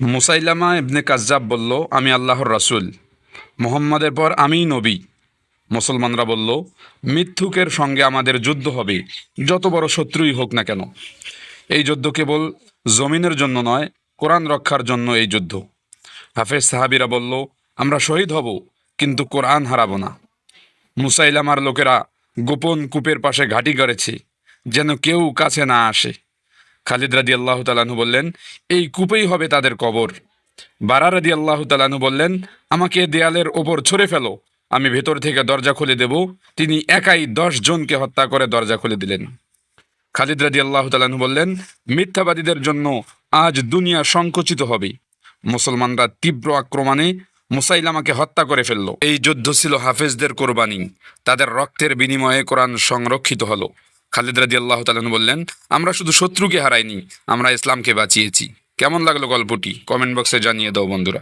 মুসাইলামা ইবনে কাজ্জাব বলল, আমি আল্লাহর রাসূল। মোহাম্মদের পর আমিই নবী। মুসলমানরা বলল মিথ্যুকের সঙ্গে আমাদের যুদ্ধ হবে, যত বড় শত্রুই হোক না কেন। এই যুদ্ধ কেবল জমিনের জন্য নয়, কোরআন রক্ষার জন্য এই যুদ্ধ। হাফেজ সাহাবিরা বলল, আমরা শহীদ হব, কিন্তু কোরআন হারাবো না। মুসাইলামার লোকেরা গোপন কূপের পাশে ঘাঁটি করেছে যেন কেউ কাছে না আসে। খালিদ রাদি আল্লাহ তালানু বললেন, এই কূপেই হবে তাদের কবর। বারা রাদি আল্লাহ তালানু বললেন, আমাকে দেয়ালের ওপর ছড়ে ফেলো। আমি ভেতর থেকে দরজা খুলে দেব। তিনি একাই দশ জনকে হত্যা করে দরজা খুলে দিলেন। খালিদ রাদি আল্লাহ তালানু বললেন, মিথ্যাবাদীদের জন্য আজ দুনিয়া সংকুচিত হবে। মুসলমানরা তীব্র আক্রমণে মুসাইলামাকে হত্যা করে ফেলল। এই যুদ্ধ ছিল হাফেজদের কোরবানি। তাদের রক্তের বিনিময়ে কোরআন সংরক্ষিত হলো। খালিদ রাজি আল্লাহ তালন বললেন, আমরা শুধু শত্রুকে হারাইনি, আমরা ইসলামকে বাঁচিয়েছি। কেমন লাগল গল্পটি? কমেন্ট বক্সে জানিয়ে দাও বন্ধুরা।